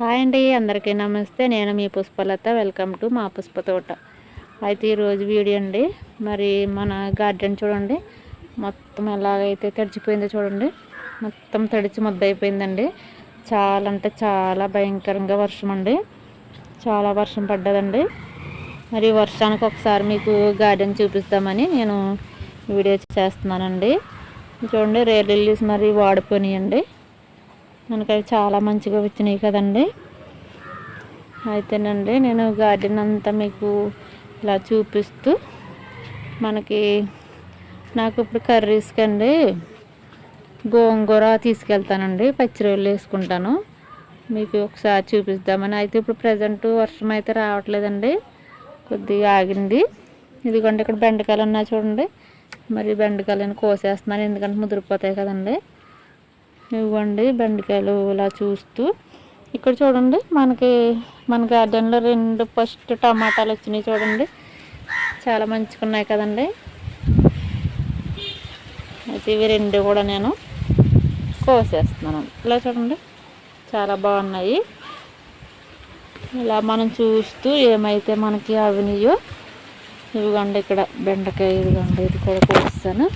Hi అండి అందరికీ నమస్తే. నేను మీ పుష్పలత. వెల్కమ్ టు మా పుష్ప తోట. అయితే ఈరోజు వీడియో అండి. మరి మన గార్డెన్ చూడండి. మొత్తం ఎలాగైతే తడిచిపోయిందో చూడండి. మొత్తం తడిచి ముద్దయిపోయిందండి. చాలా అంటే చాలా భయంకరంగా వర్షం అండి. చాలా వర్షం పడ్డదండి. మరి వర్షానికి ఒకసారి మీకు గార్డెన్ చూపిస్తామని నేను వీడియో చేస్తున్నానండి. చూడండి రేర్ లిల్లీస్ మరి వాడిపోయినాయండి. మనకి అవి చాలా మంచిగా వచ్చినాయి కదండి. అయితేనండి నేను గార్డెన్ అంతా మీకు ఇలా చూపిస్తూ మనకి నాకు ఇప్పుడు కర్రీస్కి అండి గోంగూర తీసుకెళ్తానండి పచ్చిరొల్లు వేసుకుంటాను. మీకు ఒకసారి చూపిద్దామని. అయితే ఇప్పుడు ప్రజెంట్ వర్షం అయితే రావట్లేదండి కొద్దిగా ఆగింది. ఇదిగోండి ఇక్కడ బెండకాయలు ఉన్నాయి చూడండి. మరి బెండకాయలను కోసేస్తున్నాను ఎందుకంటే ముదిరిపోతాయి కదండి. ఇవ్వండి బెండకాయలు ఇలా చూస్తూ. ఇక్కడ చూడండి మనకి మన గార్డెన్లో రెండు ఫస్ట్ టమాటాలు వచ్చినాయి చూడండి. చాలా మంచిగా ఉన్నాయి కదండి. అయితే ఇవి రెండు కూడా నేను కోసేస్తున్నాను. ఇలా చూడండి చాలా బాగున్నాయి. ఇలా మనం చూస్తూ ఏమైతే మనకి అవినయో ఇవిగండి ఇక్కడ బెండకాయ ఇదిగోండి ఇది కూడా కోస్తాను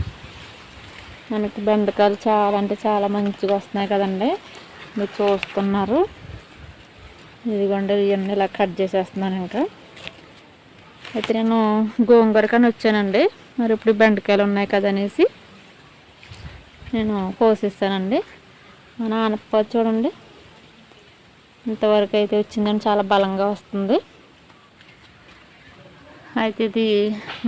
మనకి బెండకాయలు చాలా అంటే చాలా మంచిగా వస్తున్నాయి కదండి. మీరు చూస్తున్నారు. ఇదిగోండి ఇవన్నీ ఇలా కట్ చేసేస్తున్నాను ఇంకా. అయితే నేను గోంగూర కానీ వచ్చానండి. మరి ఇప్పుడు బెండకాయలు ఉన్నాయి కదనేసి నేను కోసిస్తానండి. మన ఆనప చూడండి. ఇంతవరకు అయితే వచ్చిందని చాలా బలంగా వస్తుంది. అయితే ఇది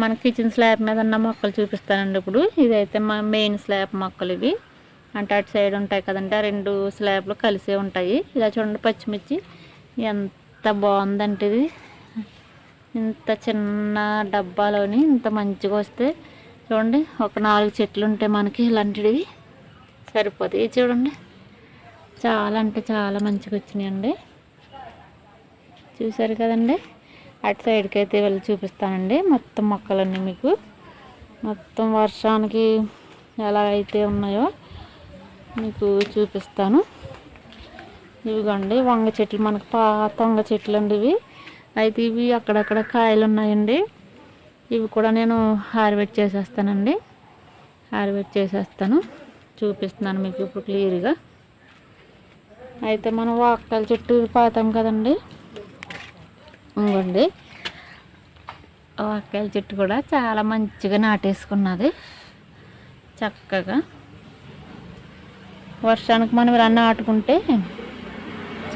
మన కిచెన్ స్లాబ్ మీద ఉన్న మొక్కలు చూపిస్తానండి ఇప్పుడు. ఇదైతే మా మెయిన్ స్లాబ్ మొక్కలు ఇవి. అంటే అటు సైడ్ ఉంటాయి కదండి ఆ రెండు స్లాబ్లు కలిసే ఉంటాయి. ఇలా చూడండి పచ్చిమిర్చి. ఎంత బాగుందంటే ఇది. ఇంత చిన్న డబ్బాలోని ఇంత మంచిగా వస్తే చూడండి ఒక నాలుగు చెట్లు ఉంటాయి మనకి ఇలాంటివి సరిపోతాయి. చూడండి చాలా అంటే చాలా మంచిగా వచ్చినాయండి. చూసారు కదండి? అటు సైడ్కి అయితే వెళ్ళి చూపిస్తానండి. మొత్తం మొక్కలన్నీ మీకు. మొత్తం వర్షానికి ఎలా అయితే ఉన్నాయో మీకు చూపిస్తాను. ఇవిగోండి వంగ చెట్లు. మనకు పాత వంగ చెట్లు అండి ఇవి. అయితే ఇవి అక్కడక్కడ కాయలు ఉన్నాయండి ఇవి కూడా నేను హార్వెట్ చేసేస్తానండి. హార్వెట్ చేసేస్తాను. చూపిస్తున్నాను మీకు ఇప్పుడు క్లియర్గా. అయితే మనం వాక్కల చెట్టు పాతాం కదండి. ఇంకోండి. వాకాయల చెట్టు కూడా చాలా మంచిగా నాటేసుకున్నది. చక్కగా. వర్షానికి మనం ఇలా నాటుకుంటే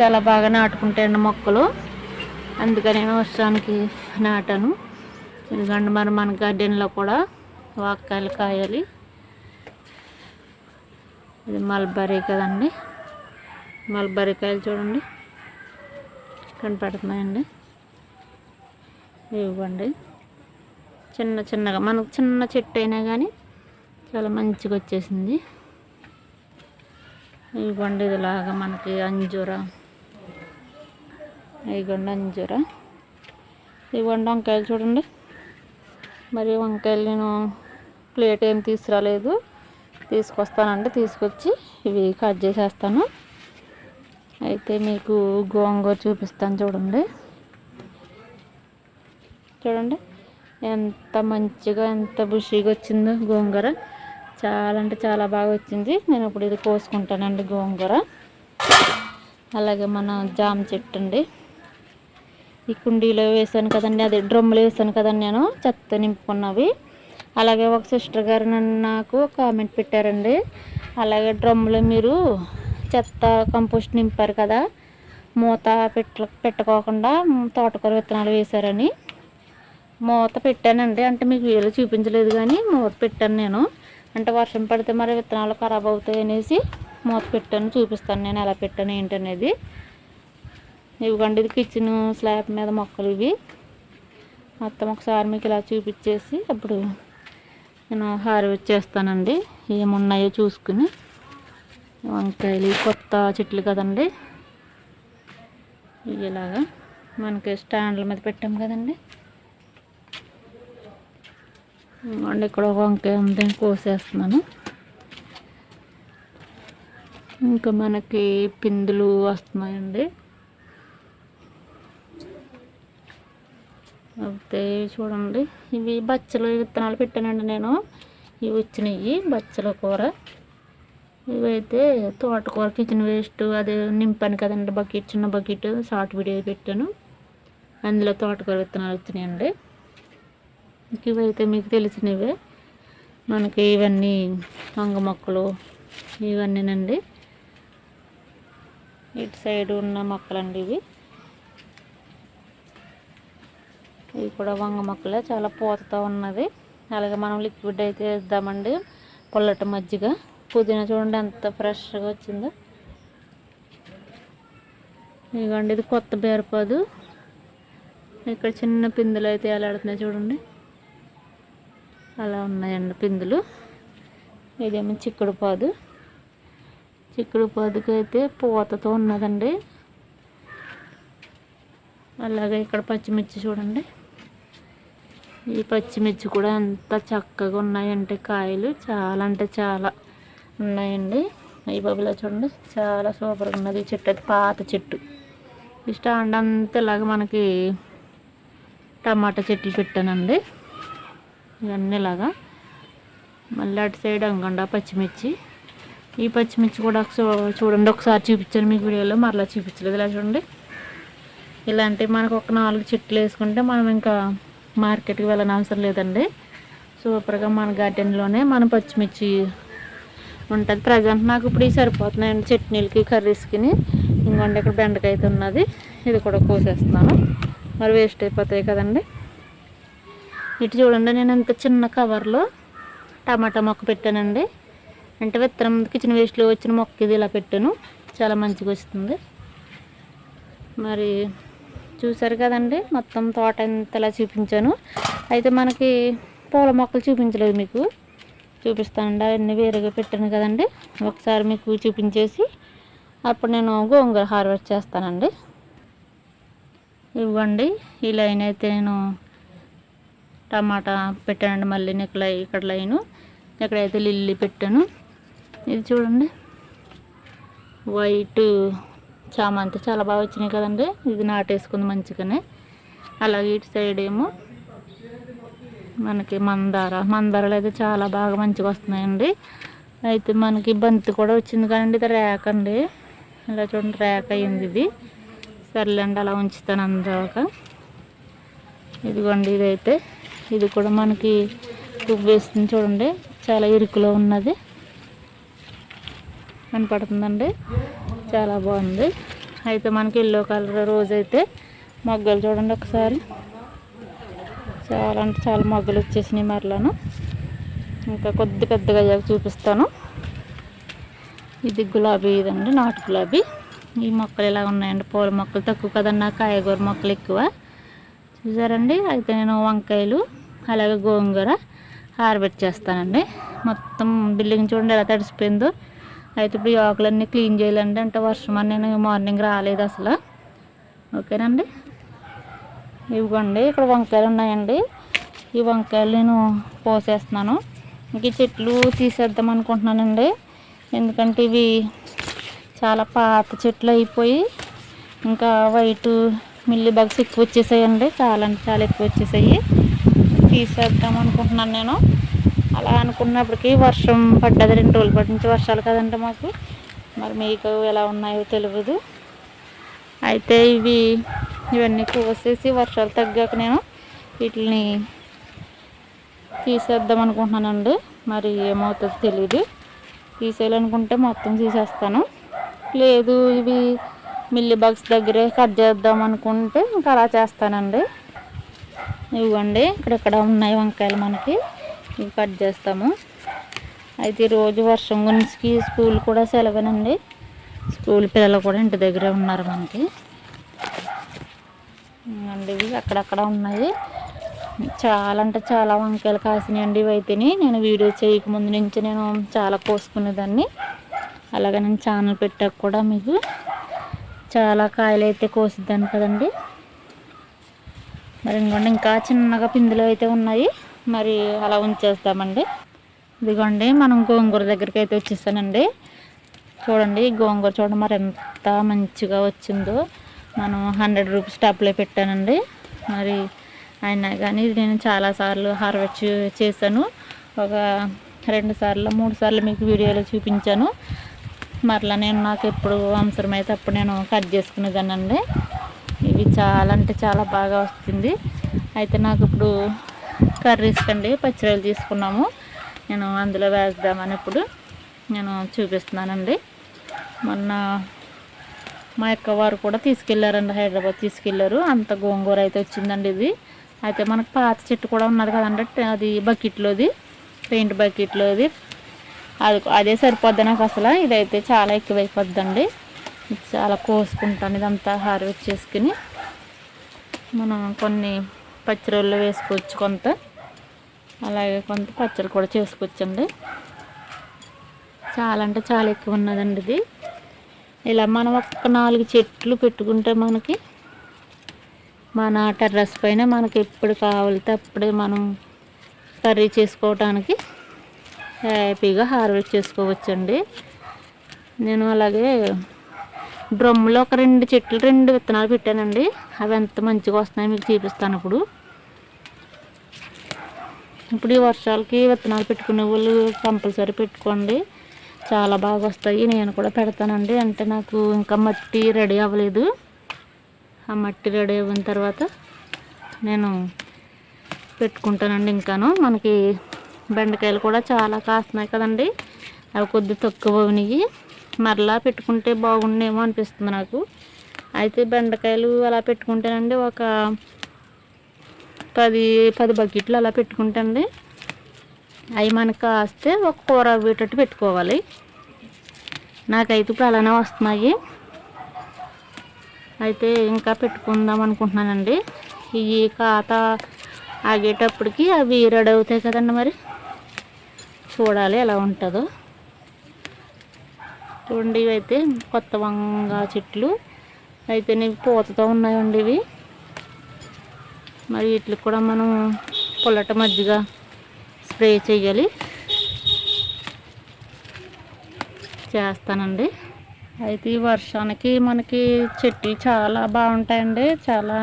చాలా బాగా నాటుకుంటాయండి మొక్కలు. అందుకని వర్షానికి నాటాను. ఎందుకంటే మరి మన గార్డెన్లో కూడా వాకాయలు కాయాలి. ఇది మల్బరీ కదండి. మల్బరీ కాయలు చూడండి. కనపడుతున్నాయండి. ఇవ్వండి. చిన్న చిన్నగా మనకు చిన్న చెట్టు అయినా కానీ చాలా మంచిగా వచ్చేసింది. ఇవ్వండి ఇదిలాగా మనకి అంజూర. ఇవ్వండి అంజూర. ఇవ్వండి వంకాయలు చూడండి. మరి వంకాయలు నేను ప్లేట్ ఏం తీసుకురాలేదు. తీసుకొస్తానండి తీసుకొచ్చి ఇవి కట్ చేసేస్తాను. అయితే మీకు గోంగూర చూపిస్తాను చూడండి. చూడండి. ఎంత మంచిగా ఎంత బుషీగా వచ్చిందో గోంగూర. చాలా అంటే చాలా బాగా వచ్చింది. నేను ఇప్పుడు ఇది కోసుకుంటానండి గోంగూర. అలాగే మన జామ చెట్టు అండి. ఈ కుండీలో వేసాను కదండి అదే డ్రమ్ములు వేసాను కదండి నేను చెత్త నింపుకున్నవి. అలాగే ఒక సిస్టర్ గారు నన్ను నాకు కామెంట్ పెట్టారండి. అలాగే డ్రమ్ములో మీరు చెత్త కంపోస్ట్ నింపారు కదా మూత పెట్ట పెట్టుకోకుండా తోటకూర విత్తనాలు వేశారని. మూత పెట్టానండి. అంటే మీకు వీలు చూపించలేదు కానీ మూత పెట్టాను నేను. అంటే వర్షం పడితే మరి విత్తనాలు ఖరాబ్ అవుతాయి అనేసి మూత పెట్టాను చూపిస్తాను నేను ఎలా పెట్టాను ఏంటనేది ఇవ్వండి ఇది కిచెన్ స్లాబ్ మీద మొక్కలు ఇవి. మొత్తం ఒకసారి మీకు ఇలా చూపించేసి అప్పుడు నేను హార్వెస్ట్ చేస్తానండి. ఏమున్నాయో చూసుకుని. వంకాయలు కొత్త చెట్లు కదండి. ఇలాగా మనకి స్టాండ్ల మీద పెట్టాం కదండి. అండి ఇక్కడ ఒక వంకాయ ఉంది కోసేస్తున్నాను. ఇంకా మనకి పిందులు వస్తున్నాయండి. అయితే చూడండి ఇవి బచ్చలు విత్తనాలు పెట్టానండి నేను. ఇవి వచ్చినాయి బచ్చల కూర. ఇవైతే తోటకూర కిచెన్ వేస్ట్ అది నింపాను కదండి బకెట్ చిన్న బకెట్ షార్ట్ వీడియో పెట్టాను. అందులో తోటకూర విత్తనాలు వచ్చినాయండి. ఇవైతే మీకు తెలిసినవే. మనకి ఇవన్నీ వంగ మొక్కలు ఇవన్నీనండి. ఇటు సైడ్ ఉన్న మొక్కలండి ఇవి. ఇవి కూడా వంగ మొక్కలే చాలా పూతతో ఉన్నది. అలాగే మనం లిక్విడ్ అయితే వేద్దామండి పుల్లటి మజ్జిగ. పుదీనా చూడండి ఎంత ఫ్రెష్గా వచ్చిందో. ఇదిగోండి ఇది కొత్త బేరపాదు. ఇక్కడ చిన్న పిందులు అయితే ఎలాడుతున్నాయి చూడండి. అలా ఉన్నాయండి పిందులు. ఇదేమో చిక్కుడు పాదు. చిక్కుడు పాదుకి అయితే పూతతో ఉన్నదండి. అలాగే ఇక్కడ పచ్చిమిర్చి చూడండి. ఈ పచ్చిమిర్చి కూడా ఎంత చక్కగా ఉన్నాయంటే కాయలు. చాలా అంటే చాలా ఉన్నాయండి. ఈ బాబులా చూడండి. చాలా సూపర్గా ఉన్నది. ఈ చెట్టు అయితే పాత చెట్టు. ఈ స్టాండ్ అంతా ఇలాగ మనకి టమాటా చెట్లు పెట్టానండి. ఇవన్నీ ఇలాగా మళ్ళీ అటు సైడ్ అంగండ పచ్చిమిర్చి. ఈ పచ్చిమిర్చి కూడా చూడండి ఒకసారి చూపించాను మీకు వీడియోలో మరలా చూపించలేదు. ఇలా చూడండి. ఇలాంటివి మనకు ఒక నాలుగు చెట్లు వేసుకుంటే మనం ఇంకా మార్కెట్కి వెళ్ళని అవసరం లేదండి. సూపర్గా మన గార్డెన్లోనే మన పచ్చిమిర్చి ఉంటుంది. ప్రజెంట్ నాకు ఇప్పుడు ఇవి సరిపోతున్నాయండి చట్నీలకి కర్రీస్కి ఇంకోండి ఇక్కడ బెండకాయ అయితే ఉన్నది. ఇది కూడా కోసేస్తున్నాను. మరి వేస్ట్ అయిపోతాయి కదండి. ఇటు చూడండి నేను ఇంత చిన్న కవర్లో టమాటా మొక్క పెట్టానండి. అంటే విత్తనం కిచెన్ వేస్ట్లో వచ్చిన మొక్క ఇది ఇలా పెట్టాను. చాలా మంచిగా వస్తుంది. మరి చూసారు కదండి మొత్తం తోట ఇంతలా చూపించాను. అయితే మనకి పూల మొక్కలు చూపించలేదు మీకు. చూపిస్తానండి అవన్నీ వేరేగా పెట్టాను కదండి. ఒకసారి మీకు చూపించేసి అప్పుడు నేను గోంగూర హార్వెస్ట్ చేస్తానండి. ఇవ్వండి ఈ లైన్ అయితే నేను టమాటా పెట్టానండి మళ్ళీ నీకు లై ఇక్కడ లైను. ఎక్కడైతే లిల్లీ పెట్టాను ఇది చూడండి. వైట్ చామంతి చాలా బాగా వచ్చినాయి కదండి. ఇది నాటేసుకుంది మంచిగానే. అలాగే ఇటు సైడ్ ఏమో మనకి మందార. మందారాలు అయితే చాలా బాగా మంచిగా వస్తున్నాయండి. అయితే మనకి బంతి కూడా వచ్చింది కదండి ఇది రేక అండి. ఇలా చూడండి రేక అయింది ఇది. సర్లేండి అలా ఉంచుతాను అందాక ఇదిగోండి ఇదైతే ఇది కూడా మనకి పువ్వు వేస్తుంది చూడండి. చాలా ఇరుకులో ఉన్నది. కనపడుతుందండి. చాలా బాగుంది. అయితే మనకి ఎల్లో కలర్ రోజు అయితే మొగ్గలు చూడండి ఒకసారి. చాలా అంటే చాలా మొగ్గలు వచ్చేసినాయి మరలను. ఇంకా కొద్ది పెద్దగా అయ్యాక చూపిస్తాను. ఇది గులాబీ ఇదండి నాటు గులాబీ. ఈ మొక్కలు ఇలా ఉన్నాయండి. పూల మొక్కలు తక్కువ కదన్నా కాయగూర మొక్కలు ఎక్కువ. చూసారండి? అయితే నేను వంకాయలు అలాగే గోంగూర హార్వెస్ట్ చేస్తానండి. మొత్తం బిల్డింగ్ చూడండి ఎలా తడిసిపోయిందో. అయితే ఇప్పుడు ఈ ఆకులన్నీ క్లీన్ చేయాలండి. అంటే వర్షం అని నేను మార్నింగ్ రాలేదు అసలు. ఓకేనండి? ఇవ్వండి. ఇక్కడ వంకాయలు ఉన్నాయండి. ఈ వంకాయలు నేను పోసేస్తున్నాను. ఇంక ఈ చెట్లు తీసేద్దాం అనుకుంటున్నానండి. ఎందుకంటే ఇవి చాలా పాత చెట్లు అయిపోయి ఇంకా వైట్ మిల్లి బగ్స్ ఎక్కువ వచ్చేసాయండి. చాలా అంటే చాలా ఎక్కువ వచ్చేసాయి. తీసేద్దాం అనుకుంటున్నాను నేను. అలా అనుకున్నప్పటికీ వర్షం పడ్డది రెండు రోజులు పడి నుంచి వర్షాలు కదండి మాకు. మరి మీకు ఎలా ఉన్నాయో తెలియదు అయితే ఇవి ఇవన్నీ కోసేసి వర్షాలు తగ్గాక నేను వీటిని తీసేద్దాం అనుకుంటున్నానండి. మరి ఏమవుతుందో తెలియదు తీసేయాలనుకుంటే మొత్తం తీసేస్తాను. లేదు ఇవి మిల్లీ బాక్స్ దగ్గరే కట్ చేద్దాం అనుకుంటే ఇంకా అలా చేస్తానండి. ఇవ్వండి. ఇక్కడెక్కడ ఉన్నాయి వంకాయలు మనకి. ఇవి కట్ చేస్తాము. అయితే రోజు వర్షం గురించి స్కూల్ కూడా సెలవునండి. స్కూల్ పిల్లలు కూడా ఇంటి దగ్గరే ఉన్నారు మనకి. అండి ఇవి అక్కడక్కడ ఉన్నాయి. చాలా అంటే చాలా వంకాయలు కాసినాయండి ఇవి అయితేనే. నేను వీడియో చేయకముందు నుంచి నేను చాలా కోసుకునేదాన్ని. అలాగే నేను ఛానల్ పెట్టాక కూడా మీకు చాలా కాయలు అయితే కోసిద్దాను కదండి. మరి ఇంకోండి ఇంకా చిన్నగా పిందులు అయితే ఉన్నాయి. మరి అలా ఉంచేస్తామండి. ఇదిగోండి మనం గోంగూర దగ్గరికి అయితే వచ్చేసానండి. చూడండి గోంగూర చూడండి మరి ఎంత మంచిగా వచ్చిందో. మనం హండ్రెడ్ రూపీస్ టబ్లో పెట్టానండి. మరి అయినా కానీ ఇది నేను చాలాసార్లు హార్వెస్ట్ చేశాను. ఒక రెండు సార్లు మూడు సార్లు మీకు వీడియోలో చూపించాను. మరలా నేను నాకు ఎప్పుడు అవసరమైతే అప్పుడు నేను కట్ చేసుకునేదానండి ఇవి చాలా అంటే చాలా బాగా వస్తుంది. అయితే నాకు ఇప్పుడు కర్రీస్ కండి పచ్చిరొయ్యలు తీసుకున్నాము. నేను అందులో వేద్దామని ఇప్పుడు నేను చూపిస్తున్నానండి. మొన్న మా యొక్క వారు కూడా తీసుకెళ్ళారండి హైదరాబాద్ తీసుకెళ్ళారు అంత గోంగూర అయితే వచ్చిందండి ఇది. అయితే మనకు పాత చెట్టు కూడా ఉన్నది కదండి అది బకెట్లోది పెయింట్ బకెట్లోది. అది అదే సరిపోద్ది నాకు అసలు. ఇదైతే చాలా ఎక్కువైపోద్దండి. చాలా కోసుకుంటాను ఇదంతా హార్వెస్ట్ చేసుకుని. మనం కొన్ని పచ్చిరొళ్ళు వేసుకోవచ్చు కొంత. అలాగే కొంత పచ్చడి కూడా చేసుకోవచ్చండి. చాలా అంటే చాలా ఎక్కువ ఉన్నదండి ఇది. ఇలా మనం ఒక్క నాలుగు చెట్లు పెట్టుకుంటే మనకి మన టెర్రస్ పైన మనకి ఎప్పుడు కావాలితే అప్పుడే మనం కర్రీ చేసుకోవటానికి హ్యాపీగా హార్వెస్ట్ చేసుకోవచ్చండి. నేను అలాగే డ్రమ్ములో ఒక రెండు చెట్లు రెండు విత్తనాలు పెట్టానండి. అవి ఎంత మంచిగా వస్తున్నాయో మీకు చూపిస్తాను ఇప్పుడు. ఇప్పుడు ఈ వర్షాలకి విత్తనాలు పెట్టుకునే వాళ్ళు కంపల్సరీ పెట్టుకోండి. చాలా బాగా వస్తాయి. నేను కూడా పెడతానండి. అంటే నాకు ఇంకా మట్టి రెడీ అవ్వలేదు. ఆ మట్టి రెడీ అయిన తర్వాత నేను పెట్టుకుంటానండి ఇంకాను. మనకి బెండకాయలు కూడా చాలా కాస్తున్నాయి కదండి. అవి కొద్ది తక్కువ అవినాయి మరలా పెట్టుకుంటే బాగుండేమో అనిపిస్తుంది నాకు. అయితే బెండకాయలు అలా పెట్టుకుంటానండి. ఒక పది పది బకెట్లు అలా పెట్టుకుంటండి అవి మనకు కాస్తే ఒక కూర అవ్వేటట్టు పెట్టుకోవాలి. నాకైతే ఇప్పుడు అలానే వస్తున్నాయి. అయితే ఇంకా పెట్టుకుందాం అనుకుంటున్నానండి. ఈ కాత ఆగేటప్పటికి అవి రెడీ అవుతాయి కదండి మరి. చూడాలి ఎలా ఉంటుందో. చూడండి ఇవైతే అయితే కొత్త వంగ చెట్లు. అయితే నీవి పూతతో ఉన్నాయండి ఇవి. మరి వీటికి కూడా మనం పొల్లట మజ్జిగ స్ప్రే చేయాలి. చేస్తానండి. అయితే ఈ వర్షానికి మనకి చెట్లు చాలా బాగుంటాయండి. చాలా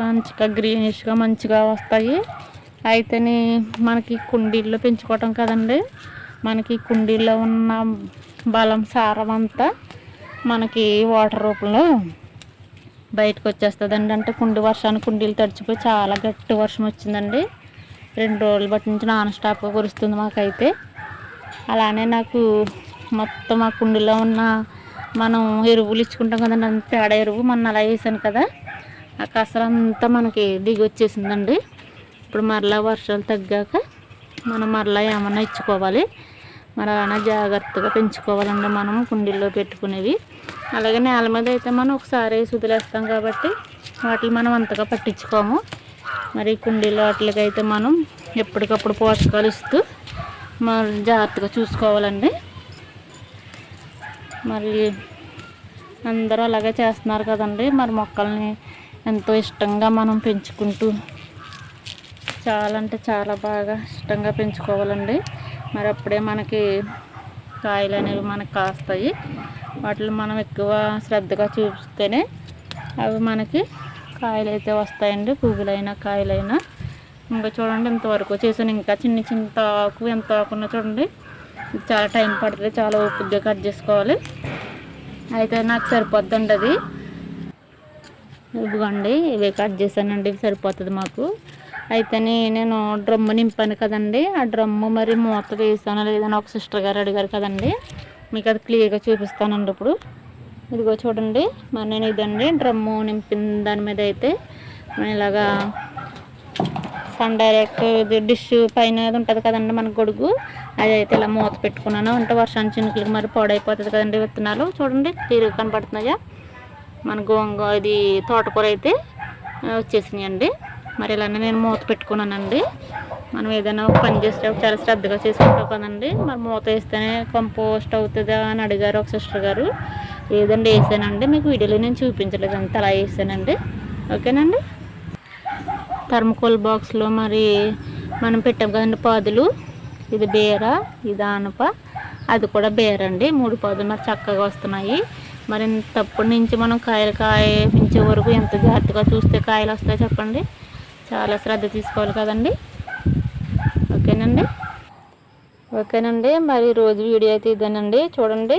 మంచిగా గ్రీనిష్గా మంచిగా వస్తాయి. అయితేనే మనకి కుండీల్లో పెంచుకోవటం కదండి. మనకి కుండీలో ఉన్న బలం సారం అంతా మనకి వాటర్ రూపంలో బయటకు వచ్చేస్తుందండి. అంటే కుండి వర్షానికి కుండీలు తడిచిపోయి చాలా గట్టి వర్షం వచ్చిందండి. రెండు రోజులు బట్టి నుంచి నాన్ స్టాప్గా కురుస్తుంది మాకైతే. అలానే నాకు మొత్తం ఆ కుండీలో ఉన్న మనం ఎరువులు ఇచ్చుకుంటాం కదండి. అంత పేడ ఎరువు మొన్న అలా వేసాను కదా. ఆ కసర అంతా మనకి దిగి వచ్చేసిందండి. ఇప్పుడు మరలా వర్షాలు తగ్గాక మనం మరలా ఏమన్నా ఇచ్చుకోవాలి. మరి అలానే జాగ్రత్తగా పెంచుకోవాలండి మనం కుండీల్లో పెట్టుకునేవి. అలాగే నేల మీద అయితే మనం ఒకసారి వదిలేస్తాం కాబట్టి వాటిని మనం అంతగా పట్టించుకోము. మరి కుండీలో వాటికైతే మనం ఎప్పటికప్పుడు పోషకాలు ఇస్తూ మరి జాగ్రత్తగా చూసుకోవాలండి. మరి అందరూ అలాగే చేస్తున్నారు కదండి. మరి మొక్కల్ని ఎంతో ఇష్టంగా మనం పెంచుకుంటూ చాలా అంటే చాలా బాగా ఇష్టంగా పెంచుకోవాలండి. మరి అప్పుడే మనకి కాయలు అనేవి మనకు కాస్తాయి. వాటిని మనం ఎక్కువ శ్రద్ధగా చూపిస్తేనే అవి మనకి కాయలు అయితే వస్తాయండి పువ్వులైనా కాయలైనా. ఇంకా చూడండి ఇంతవరకు చేసాను ఇంకా చిన్న చిన్న ఆకు ఎంత ఆకున్నా చూడండి. చాలా టైం పడుతుంది చాలా ఓపికగా కట్ చేసుకోవాలి. అయితే నాకు సరిపోద్దండి అది. ఇవ్వండి ఇవి కట్ చేశానండి ఇవి సరిపోతుంది మాకు. అయితేనే నేను డ్రమ్ము నింపాను కదండి. ఆ డ్రమ్ము మరి మూత వేసాను. లేదని ఒక సిస్టర్ గారు అడిగారు కదండి. మీకు అది క్లియర్గా చూపిస్తానండి ఇప్పుడు. ఇదిగో చూడండి. మరి నేను ఇదండి డ్రమ్ము నింపిన దాని మీద అయితే ఇలాగా సన్ డైరెక్ట్ ఇది డిష్ పైన ఉంటుంది కదండి మన గొడుగు. అది అయితే ఇలా మూత పెట్టుకున్నాను. అంటే వర్షాన్ని చినుకులకి మరి పాడైపోతుంది కదండి విత్తనాలు. చూడండి క్లియర్గా కనపడుతున్నాయా? మన గోంగ ఇది తోటకూర అయితే వచ్చేసినాయండి. మరి ఇలానే నేను మూత పెట్టుకున్నానండి. మనం ఏదైనా పని చేసేటప్పుడు చాలా శ్రద్ధగా చేసుకుంటాం కదండి. మరి మూత వేస్తేనే కంపోస్ట్ అవుతుందా అని అడిగారు ఒక సిస్టర్ గారు. ఏదండి వేసానండి? మీకు వీడియోలో నేను చూపించలేదు అంత అలా వేసానండి. ఓకేనండి? థర్మకోల్ బాక్స్లో మరి మనం పెట్టాం కదండి పాదులు. ఇది బేర ఇది ఆనప అది కూడా బేరండి. మూడు పాదులు మరి చక్కగా వస్తున్నాయి. మరి తప్పటి నుంచి మనం కాయలు కాయ పెంచే వరకు ఎంత జాగ్రత్తగా చూస్తే కాయలు వస్తాయి చెప్పండి. చాలా శ్రద్ధ తీసుకోవాలి కదండి? ఓకేనండి? ఓకేనండి మరి రోజు వీడియో అయితే ఇదేనండి. చూడండి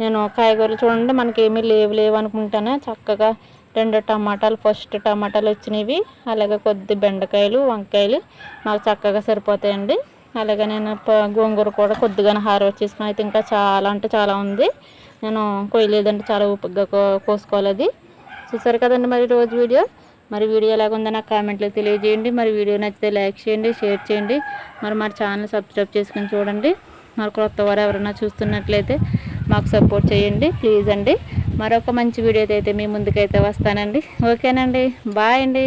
నేను కాయగూరలు చూడండి మనకి ఏమీ లేవు లేవు అనుకుంటాను. చక్కగా రెండు టమాటాలు ఫస్ట్ టమాటాలు వచ్చినవి అలాగే కొద్ది బెండకాయలు వంకాయలు మాకు చక్కగా సరిపోతాయండి. అలాగే నేను గోంగూర కూడా కొద్దిగా హార్వెస్ట్ చేసుకుని అయితే ఇంకా చాలా అంటే చాలా ఉంది. నేను కొయ్యలేదంటే చాలా ఉప్పుగా కోసుకోవాలి అది. చూసారు కదండి మరి రోజు వీడియో? మరి వీడియో ఎలాగుందో నాకు కామెంట్లో తెలియజేయండి. మరి వీడియో నచ్చితే లైక్ చేయండి షేర్ చేయండి. మరి మా ఛానల్ సబ్స్క్రైబ్ చేసుకుని చూడండి. మరి కొత్త వారు ఎవరైనా చూస్తున్నట్లయితే మాకు సపోర్ట్ చేయండి ప్లీజ్ అండి. మరొక మంచి వీడియో అయితే మీ ముందుకైతే వస్తానండి. ఓకేనండి. బాయ్ అండి.